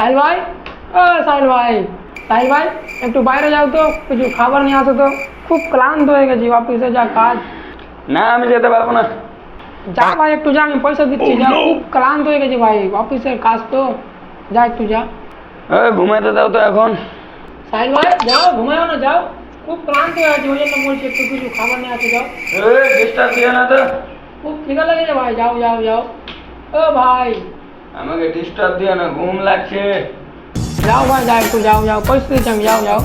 সাহিল ভাই ও সাহিল ভাই সাহিল ভাই একটু বাইরে যাও তো কিছু খাবার নিয়ে আসো তো খুব ক্লান্ত হয়ে গেছি অফিসে যা কাজ না আমি যেতে পারব না যা ভাই একটু যা আমি পয়সা দিচ্ছি যা খুব ক্লান্ত হয়ে গেছি ভাই অফিসের কাজ তো যা একটু যা ওই ঘুমাতে দাও তো এখন। সাহিল ভাই যাও ঘুমাও না যাও খুব ক্লান্ত হয়ে গেছি ওই জন্য বলছি একটু কিছু খাবার নিয়ে আসো যাও ডিস্টার্ব দিও না তো খুব খিদা লেগেছে ভাই যাও যাও যাও ও ভাই আমাকে ডিস্টার্ব দিও না ঘুম লাগছে। যাও ভাই যাও একটু যাও যাও পয়সা দিচ্ছি আমি যাও যাও।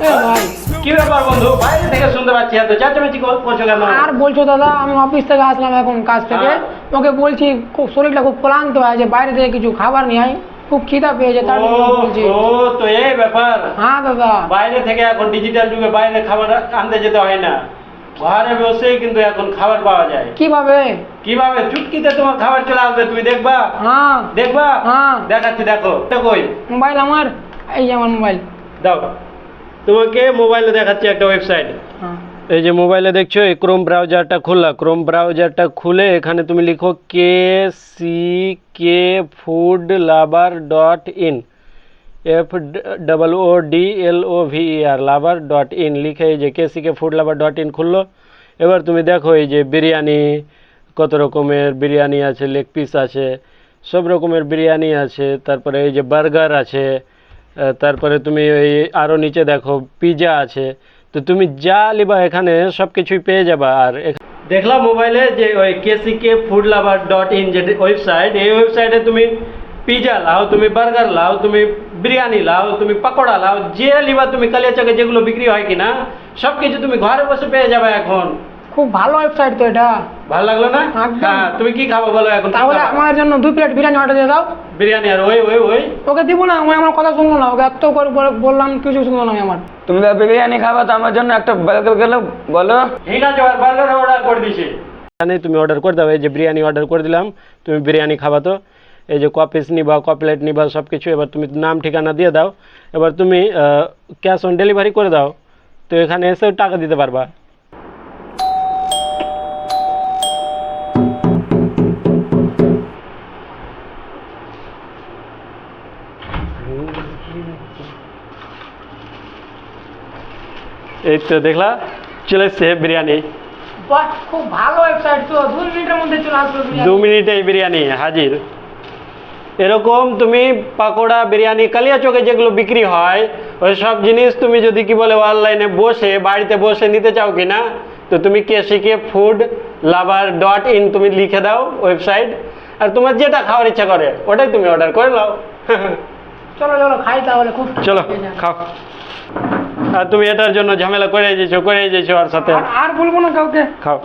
এ ভাই। কি ব্যাপার বন্ধু? বাইরে থেকে শুনতে পাচ্ছি এত চেঁচামেচি কর- করছ কেন? আর বলছো দাদা আমি অফিস থেকে আসলাম এখন কাজ থেকে। হ্যাঁ। ওকে বলছি খুব শরীরটা খুব ক্লান্ত হয়ে আছে বাইরে থেকে কিছু খাবার নিয়ে আয়। খুব খিদা পেয়েছে তার বলছি। ও তো এই ব্যাপার। হ্যাঁ দাদা। বাইরে থেকে এখন ডিজিটাল যুগে বাইরে খাবার আনতে যেতে হয় না। ঘরে বসেই কিন্তু এখন খাবার পাওয়া যায়। কীভাবে? কীভাবে? চুটকিতে তোমার খাবার চলে আসবে তুমি দেখবা? হ্যাঁ। দেখবা? হ্যাঁ। দেখাচ্ছি দেখো। দেখোই মোবাইল আমার। এই যে আমার মোবাইল। দাও। তোমাকে মোবাইলে দেখাচ্ছি একটা ওয়েবসাইট হ্যাঁ। এই যে মোবাইলে দেখছ এই ক্রোম ব্রাউজারটা খোলা। ক্রোম ব্রাউজারটা খুলে এখানে তুমি লিখো K C K food lover dot in F double O D L O V R lover dot in লিখে এই যে K C K food lover dot in খুললো। এবার তুমি দেখো এই যে বিরিয়ানি, কত রকমের বিরিয়ানি আছে লেগ পিস আছে, সব রকমের বিরিয়ানি আছে, তারপরে এই যে বার্গার আছে তারপরে তুমি ওই আরও নিচে দেখো পিৎজা আছে, তো তুমি যা লিবা এখানে সব কিছুই পেয়ে যাবা। আর দেখলাম মোবাইলে যে ওই KCK food lover dot in যে ওয়েবসাইট, এই ওয়েবসাইটে তুমি পিৎজা লাও তুমি বার্গার লাও তুমি বিরিয়ানি লাও তুমি পকোড়া লাও যে লিবা তুমি কালিয়াচকে যেগুলো বিক্রি হয় কিনা সব কিছু তুমি ঘরে বসে পেয়ে যাবে এখন। খুব ভালো ওয়েবসাইট তো এটা। ভালো লাগল না? হ্যাঁ তুমি কি খাব বলো এখন তাহলে আমার জন্য দুই প্লেট বিরিয়ানি অর্ডার দিয়ে দাও। বিরিয়ানি আর ওই ওই ওই। ওকে দিব না আমি আমার কথা শুনলো না ওকে এত করে বললাম কিছু শুনলো না আমার। তুমি তো বিরিয়ানি খাবা তো আমার জন্য একটা বার্গার গেলে বলো। ঠিক আছে আর বার্গার অর্ডার করে দিছি। তুমি অর্ডার করে দাও এই যে বিরিয়ানি অর্ডার করে দিলাম তুমি বিরিয়ানি খাবা তো। এই যে কপিস নিবা কপলেট নিবা সব কিছু এবার তুমি নাম ঠিকানা দিয়ে দাও। এবার তুমি ক্যাশ অন ডেলিভারি করে দাও। তো এখানে এসে টাকা দিতে পারবা। এই তো দেখলা চলে এসছে বিরিয়ানি। খুব ভালো ওয়েবসাইট তো দুই মিনিটের মধ্যে চলে আসবে। দু মিনিটে বিরিয়ানি হাজির। এরকম তুমি পাকোড়া বিরিয়ানি কালিয়া চকে যেগুলো বিক্রি হয় ওই সব জিনিস তুমি যদি কি বলে অনলাইনে বসে বাড়িতে বসে নিতে চাও কি না তো তুমি KCK food lover dot in তুমি লিখে দাও ওয়েবসাইট আর তোমার যেটা খাওয়ার ইচ্ছা করে ওটাই তুমি অর্ডার করে নাও। চলো চলো খাই তাহলে খুব চলো খাও। আর তুমি এটার জন্য ঝামেলা করে যেছো করে যেছো আর সাথে। আর- আর বলব না কাউকে? খাও।